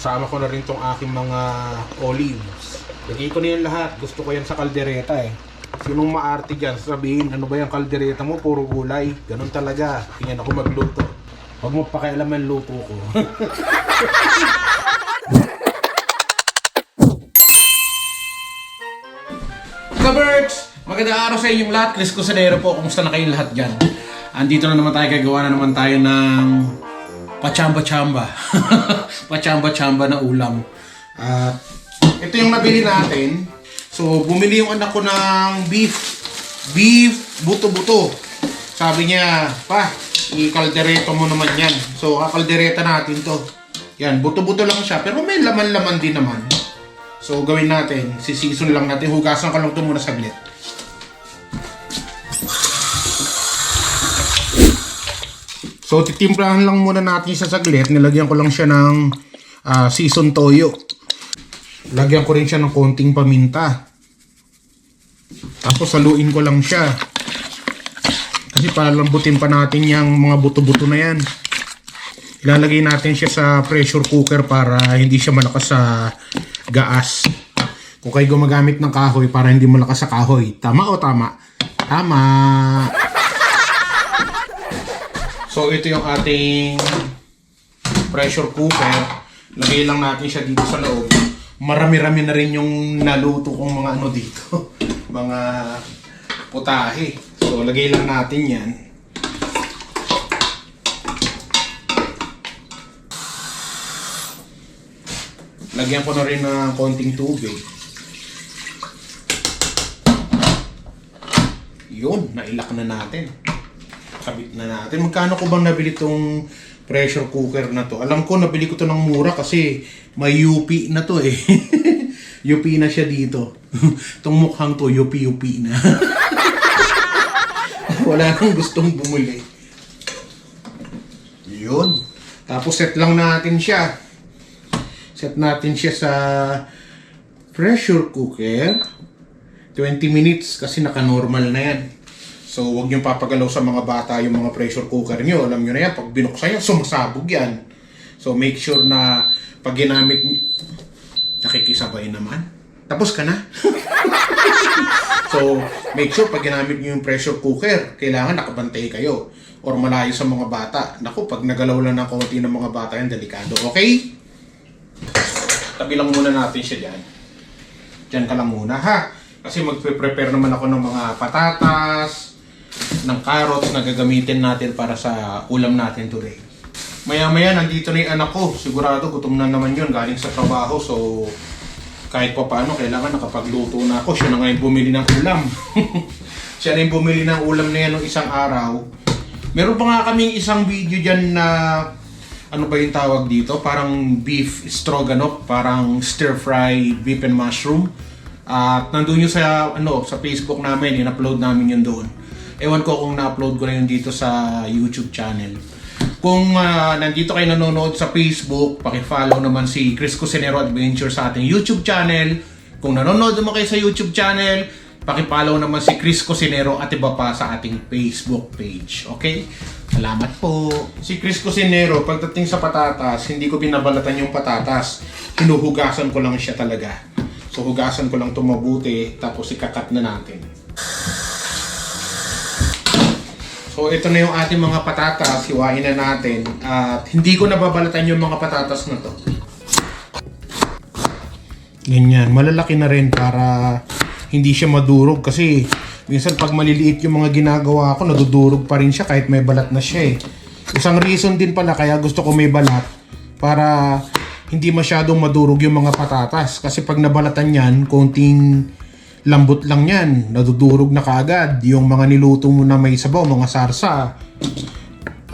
Sama ko na rin tong aking mga olives. Lagay ko na lahat. Gusto ko yan sa kaldereta eh. Sinong maarte dyan, sabihin, ano ba yung kaldereta mo? Puro gulay. Ganun talaga. Tingnan ako magluto. Huwag mo pakialaman luto ko. Kaberts! Magandang araw sa inyong lahat. Chris Cusanero po. Kumusta na kayong lahat dyan? Andito na naman tayo. Gagawa na naman tayo ng pachamba-chamba. pachamba-chamba na ulam. At ito yung nabili natin. So, bumili yung anak ko ng beef. Beef buto-buto. Sabi niya, pa, i-kaldereta mo naman yan. So, kakaldereta natin to. Yan, buto-buto lang siya. Pero may laman-laman din naman. So, gawin natin. Sisison lang natin. Hugasan ka lang ito muna saglit. So, titimplahan lang muna natin sa saglit. Nilagyan ko lang siya ng ah, season toyo. Lagyan ko rin siya ng konting paminta. Tapos saluin ko lang siya. Kasi para lambutin pa natin yung mga buto-buto na yan. Ilalagay natin siya sa pressure cooker para hindi siya malakas sa gaas. Kung kayo gumagamit ng kahoy para hindi malakas sa kahoy. Tama o tama? Tama! So ito yung ating pressure cooker. Lagay lang natin siya dito sa loob. Marami-rami na rin yung naluto kong mga ano dito. mga putahe. So lagay lang natin yan. Lagyan ko na rin ng konting tubig. Yun, nailak na natin. Kabit na natin. Magkano ko bang nabili tong pressure cooker na to? Alam ko, nabili ko to ng mura kasi may UP na to eh. UP na siya dito. Tong mukhang to, UP-UP na. Wala nang gustong bumuli. Yun. Tapos set lang natin siya. Set natin siya sa pressure cooker. 20 minutes kasi naka-normal na yan. So, huwag niyong papagalaw sa mga bata yung mga pressure cooker niyo. Alam niyo na yan, pag binuksan yan, sumasabog yan. So, make sure na pag ginamit. Nakikisabay naman. Tapos ka na. so, make sure pag ginamit niyo yung pressure cooker, kailangan nakabantay kayo. Or malayo sa mga bata. Naku, pag nagalaw lang ng konti ng mga bata yan, delikado. Okay? Tabi lang muna natin siya dyan. Diyan ka lang muna, ha? Kasi magpe-prepare naman ako ng mga patatas, ng carrots na gagamitin natin para sa ulam natin today. Maya-maya, nandito na yung anak ko. Sigurado, gutom na naman yun galing sa trabaho. So, kahit pa paano, kailangan nakapagluto na ako. Siya na nga yung bumili ng ulam. Siya na yung bumili ng ulam na yan ng isang araw. Meron pa nga kaming isang video dyan na ano ba yung tawag dito? Parang beef stroganoff, parang stir-fry beef and mushroom. At nandun yun sa, ano, sa Facebook namin, in-upload namin yun doon. Ewan ko kung na-upload ko na yun dito sa YouTube channel. Kung ah, nandito kayo nanonood sa Facebook, paki-follow naman si Chris Cusinero Adventure sa ating YouTube channel. Kung nanonood naman kayo sa YouTube channel, paki-follow naman si Chris Cusinero at iba pa sa ating Facebook page. Okay? Salamat po. Si Chris Cusinero, pagdating sa patatas, hindi ko binabalatan yung patatas. Hinuhugasan ko lang siya talaga. So hugasan ko lang ito tapos ikakat na natin. So ito na yung ating mga patatas, hiwain na natin. At hindi ko nababalatan yung mga patatas na to. Ganyan, malalaki na rin para hindi siya madurog kasi minsan pag maliliit yung mga ginagawa ko, nadudurog pa rin siya kahit may balat na siya eh. Isang reason din pala kaya gusto ko may balat para hindi masyadong madurog yung mga patatas kasi pag nabalatan yan, konting lambot lang yan, nadudurog na kaagad. Yung mga niluto mo na may sabaw, mga sarsa,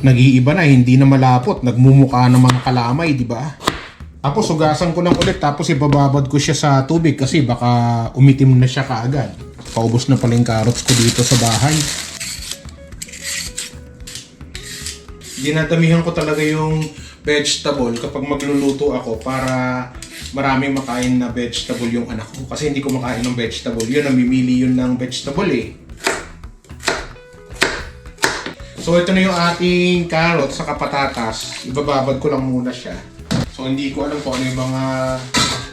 nag-iiba na, hindi na malapot, nagmumukha ng mga kalamay, di ba? Tapos hugasan ko lang ulit, tapos ibababad ko siya sa tubig kasi baka umitim na siya kaagad. Paubos na pala yung carrots ko dito sa bahay. Dinadamihan ko talaga yung vegetable kapag magluluto ako para maraming makain na vegetable yung anak ko. Kasi hindi ko makain ng vegetable. Yun, namimili yun ng vegetable eh. So ito na yung ating carrot sa patatas. Ibababad ko lang muna siya. So So hindi ko alam kung ano yung mga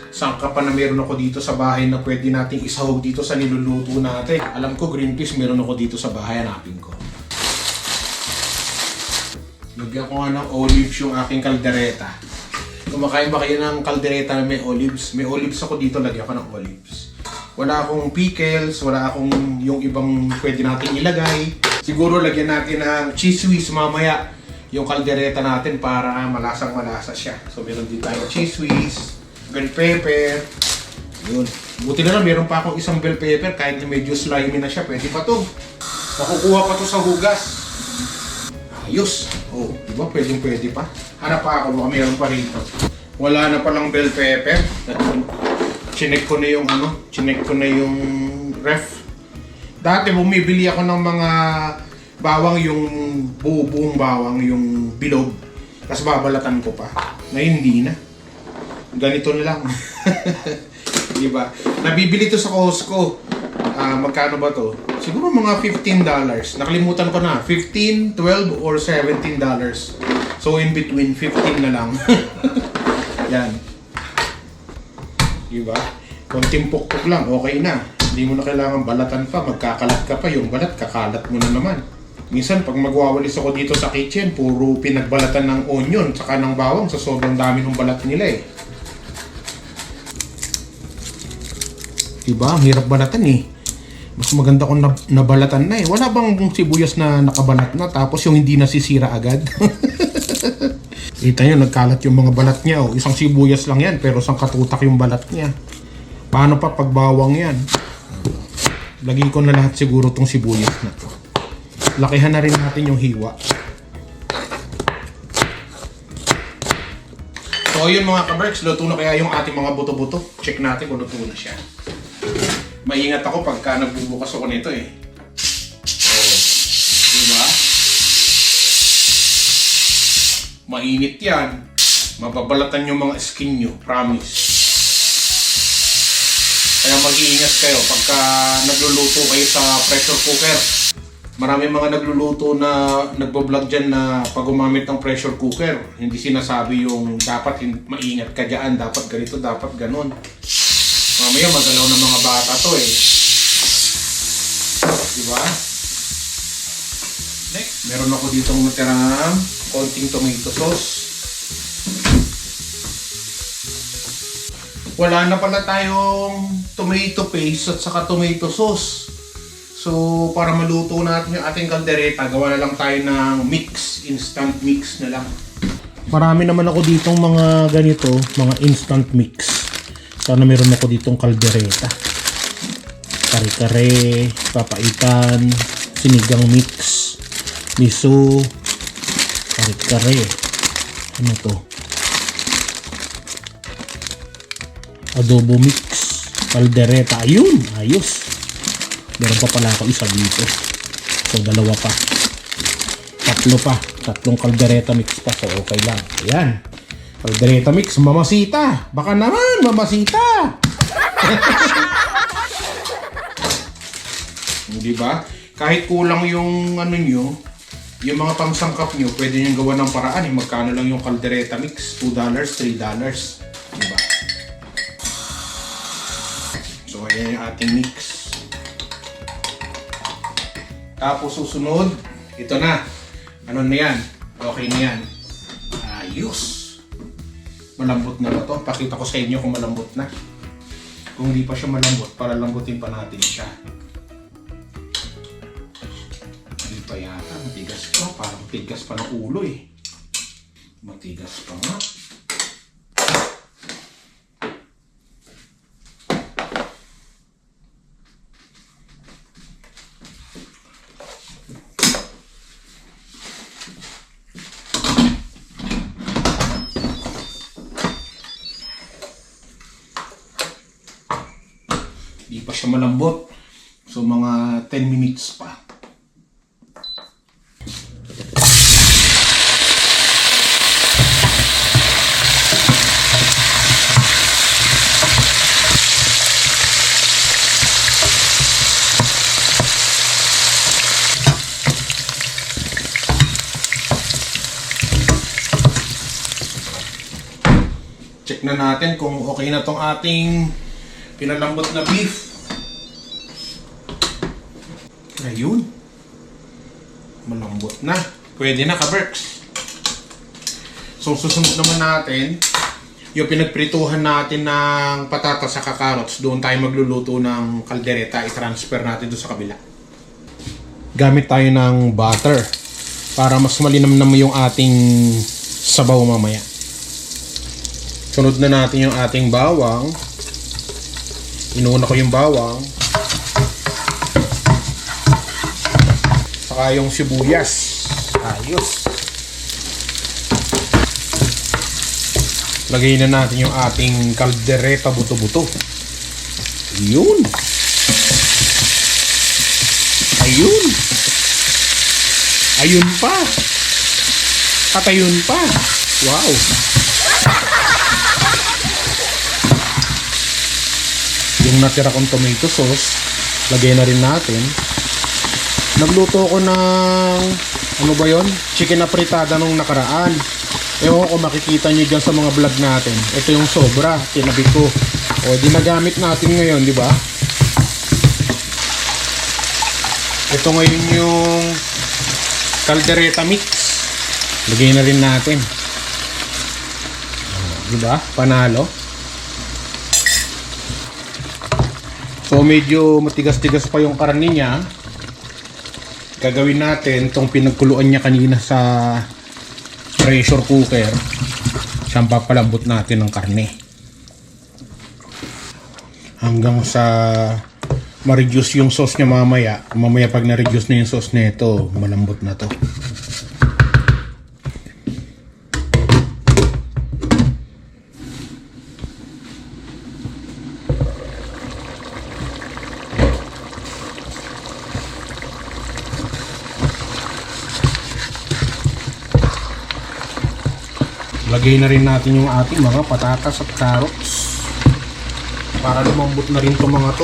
sangkapan na meron ako dito sa bahay na pwede nating isahog dito sa niluluto natin. Alam ko green peas meron ako dito sa bahay, hanapin ko. Lagyan ko nga ng olives yung aking kaldereta. Kumakain ba kayo ng kaldereta na may olives? May olives ako dito, lagyan ko ng olives. Wala akong pickles, wala akong yung ibang pwede natin ilagay. Siguro lagyan natin ng cheese whiz mamaya yung kaldereta natin para malasang malasa siya. So meron din tayo cheese whiz, bell pepper, yun. Buti na lang, meron pa akong isang bell pepper kahit na medyo slimy na siya. Pwede pa to. Makukuha pa to sa hugas. Ayos. Oh, di ba? Pwedeng pwede pa. Hanap pa ako, baka meron pa rito. Wala na palang bell pepper. Chinek ko na yung ano, chinek ko na yung ref. Dati bumibili ako ng mga bawang yung buo buong bawang, yung bilog. Tapos babalatan ko pa. Ngayon hindi na. Ganito na lang. Di ba? Nabibili to sa Costco. Ah, magkano ba to? Siguro mga $15. Nakalimutan ko na. 15, 12, or $17. So in between, 15 na lang. Yan. Di ba? Konting pukpok lang, okay na. Hindi mo na kailangan balatan pa. Magkakalat ka pa. Yung balat, kakalat mo na naman. Minsan, pag magwawalis ako dito sa kitchen, puro pinagbalatan ng onion saka ng bawang sa sobrang dami ng balat nila eh. Diba? Ang hirap balatan eh. Mas maganda kung nab- nabalatan na eh. Wala bang sibuyas na nakabalat na tapos yung hindi nasisira agad? Kita nyo, nagkalat yung mga balat niya. Oh. Isang sibuyas lang yan, pero isang katutak yung balat niya. Paano pa pag bawang yan? Lagay ko na lahat siguro tong sibuyas na to. Lakihan na rin natin yung hiwa. So yun mga kaberks, luto na kaya yung ating mga buto-buto. Check natin kung luto na siya. Maingat ako pagka nagbubukas ako nito eh. Mainit yan. Mababalatan yung mga skin nyo, promise. Kaya mag-iingat kayo pagka nagluluto kayo sa pressure cooker. Marami mga nagluluto na nagbo-vlog dyan na pag gumamit ng pressure cooker, hindi sinasabi yung dapat maingat ka dyan, dapat ganito, dapat ganon. Mamaya magalaw ng mga bata to eh. Diba? Next, meron ako ditong natirang konting tomato sauce. Wala na pala tayong tomato paste at saka tomato sauce. So, para maluto natin yung ating kaldereta, gawa na lang tayo ng mix, instant mix na lang. Marami naman ako ditong mga ganito, mga instant mix. Sana meron ako ditong kaldereta. Kare-kare, papaitan, sinigang mix, miso, kare-kare. Ano to? Adobo mix, kaldereta. Ayun, ayos. Meron pa pala ako isa dito. So, dalawa pa. Tatlo pa. Tatlong kaldereta mix pa. So, okay lang. Ayan. Kaldereta mix. Mamasita. Baka naman, mamasita. Di ba? Kahit kulang yung ano nyo, yung mga pangsangkap nyo, pwede nyo gawa ng paraan. Eh. Magkano lang yung kaldereta mix? $2, $3. Di ba? So, ayan yung ating mix. Tapos susunod, ito na. Ano na yan? Okay na yan. Ayos! Malambot na ba to? Pakita ko sa inyo kung malambot na. Kung hindi pa siya malambot, para lambutin pa natin siya. Tigas pa ng ulo eh. Matigas pa nga. Hindi pa siya malambot. So mga 10 minutes pa. Okay na tong ating pinalambot na beef. Ayun. Malambot na. Pwede na ka-Berks. So, susunod naman natin, yung pinagprituhan natin ng patatas sa kakarots, doon tayo magluluto ng kaldereta, i-transfer natin doon sa kabila. Gamit tayo ng butter para mas malinamnam yung ating sabaw mamaya. Sunod na natin yung ating bawang. Inuuna ko yung bawang. Saka yung sibuyas. Ayos. Lagay na natin yung ating kaldereta buto-buto. Yun. Ayun. Ayun pa. At ayun pa. Wow. Yung natira kong tomato sauce, lagay na rin natin. Nagluto ko ng ano ba yon? Chicken na fritada nung nakaraan. Ewan ko makikita nyo dyan sa mga vlog natin. Ito yung sobra, tinabi ko. O, di nagamit natin ngayon, di ba? Ito ngayon yung caldereta mix. Lagay na rin natin. Di ba? Panalo. So medyo matigas-tigas pa yung karne niya. Gagawin natin tong pinagkuluan niya kanina sa pressure cooker. Siyang papalambot natin ng karne. Hanggang sa ma-reduce yung sauce niya mamaya. Mamaya pag na-reduce na yung sauce nito, malambot na to. Lagay na rin natin yung ating mga patatas at carrots. Para lumambot na rin itong mga to.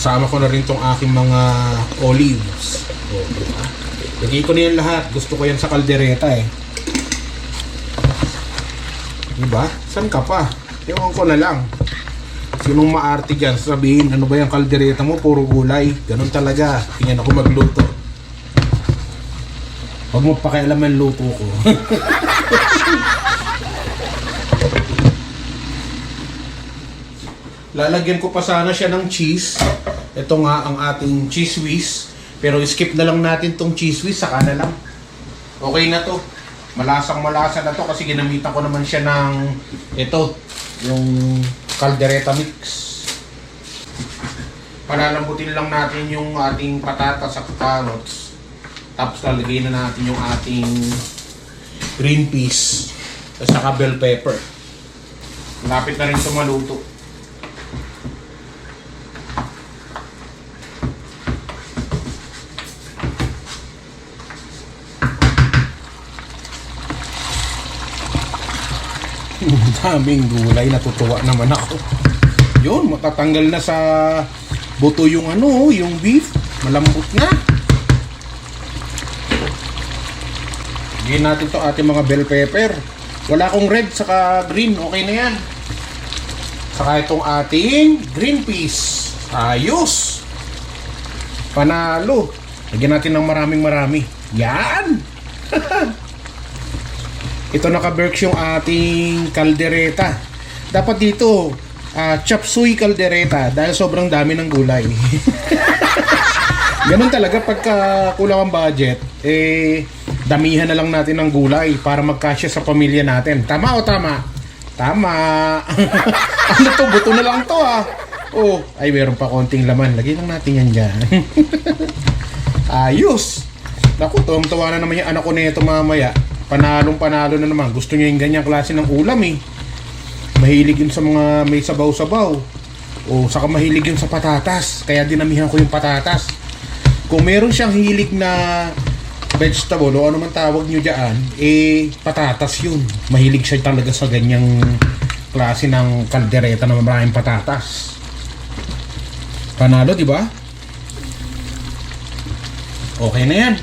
Sama ko na rin tong aking mga olives. O, diba? Lagay ko na yan lahat. Gusto ko yan sa kaldereta eh. Diba? San ka pa? Ewan ko na lang. Sinong maarte dyan? Sabihin, ano ba yung kaldereta mo? Puro gulay. Ganun talaga. Tingnan ako magluto. Huwag mo pakialaman luto ko. Lalagyan ko pa sana siya ng cheese. Ito nga ang ating cheese whiz. Pero skip na lang natin tong cheese whiz. Saka na lang. Okay na to. Malasang malasa na to kasi ginamitan ko naman siya ng ito. Yung caldereta mix. Palalambutin lang natin yung ating patatas at carrots. Tapos lalagay na natin yung ating green peas at saka bell pepper. Lapit na rin ito maluto. Daming gulay, natutuwa naman ako. Yun, matatanggal na sa buto yung ano, yung beef. Malambot na. Bigyan natin to ating mga bell pepper. Wala akong red saka green. Okay na yan. Saka itong ating green peas. Ayos! Panalo. Lagyan natin ng maraming marami. Yan! Ito naka-berks yung ating kaldereta. Dapat dito, ah, chop suey kaldereta dahil sobrang dami ng gulay. Ganun talaga pagka kulang ang budget, eh damihan na lang natin ng gulay para magkasya sa pamilya natin. Tama o tama? Tama. ano to? Buto na lang to ah. Oh, ay meron pa konting laman. Lagay lang natin yan dyan. Ayos. Naku, tuwang-tuwa na naman yung anak ko nito mamaya. Panalong panalo na naman. Gusto niya yung ganyang klase ng ulam eh. Mahilig yun sa mga may sabaw-sabaw. O saka mahilig yun sa patatas. Kaya dinamihan ko yung patatas. Kung meron siyang hilig na vegetable o ano man tawag nyo dyan, eh patatas yun. Mahilig siya talaga sa ganyang klase ng kaldereta na maraming patatas. Panalo, di ba? Okay na yan.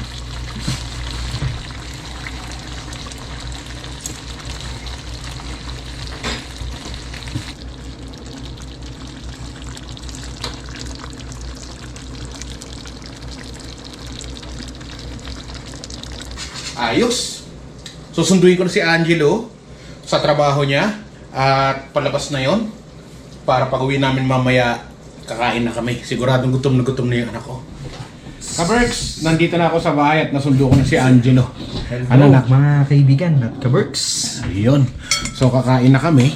Ayos. Susunduin ko na si Angelo sa trabaho niya at palabas na yon para pag uwi namin mamaya kakain na kami. Siguradong gutom na gutom na yung anak ko. Kaberks, nandito na ako sa bahay at nasundo ko na si Angelo. Ano na mga kaibigan at kaberks? Ayun. So kakain na kami.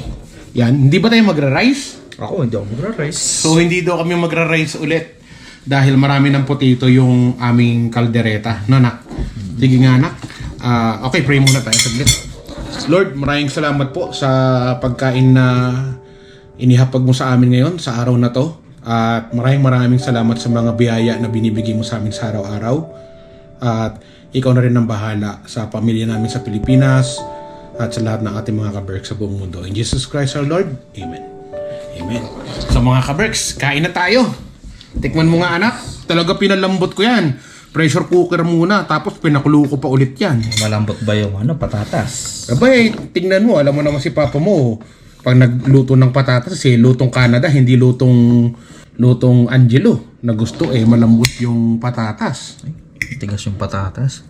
Yan, hindi ba tayo magra-rice? Ako, hindi ako magra-rice. So hindi daw kami magra-rice ulit dahil marami ng potato yung aming kaldereta. No, nak? Sige nga, nak. Ah, okay, pray muna tayo saglit. Lord, maraming salamat po sa pagkain na inihapag mo sa amin ngayon, sa araw na to. At maraming maraming salamat sa mga biyaya na binibigay mo sa amin sa araw-araw. At ikaw na rin ang bahala sa pamilya namin sa Pilipinas at sa lahat ng ating mga kaberks sa buong mundo. In Jesus Christ our Lord, Amen. Amen. So mga kaberks, kain na tayo. Tikman mo nga anak. Talaga pinalambot ko yan. Pressure cooker muna, tapos pinakulo ko pa ulit yan. Malambot ba yung ano, patatas? Abay, tingnan mo, alam mo naman si Papa mo, pag nagluto ng patatas, eh, lutong Canada, hindi lutong lutong Angelo. Na gusto eh, malambot yung patatas. Ay, tigas yung patatas.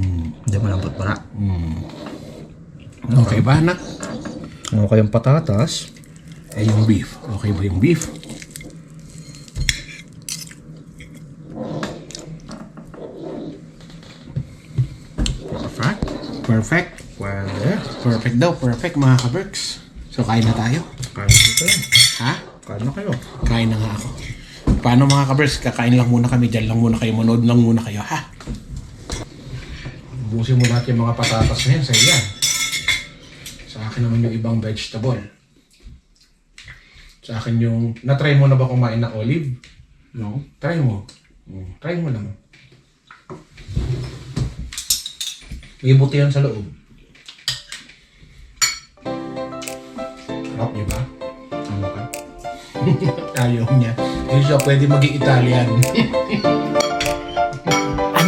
Hindi malambot para. Okay ba, anak? Okay yung patatas. Eh, yung beef. Okay ba yung beef? Perfect. Perfect. Pwede. Perfect daw. Perfect, mga kaberks. So, kain na tayo. Kain dito lang. Ha? Kain na kayo. Kain na nga ako. Paano mga kaberks? Kakain lang muna kami. Diyan lang muna kayo. Manood lang muna kayo, ha? Busin mo lahat yung mga patatas na yan sa iyan. Sa akin naman yung ibang vegetable. Sa akin yung... Na-try mo na ba kumain ng olive? No. Try mo. Mm, Try mo lang. May buti yan sa loob. Sarap, di ba? Ano? Ayaw niya. Hindi siya pwede maging Italian.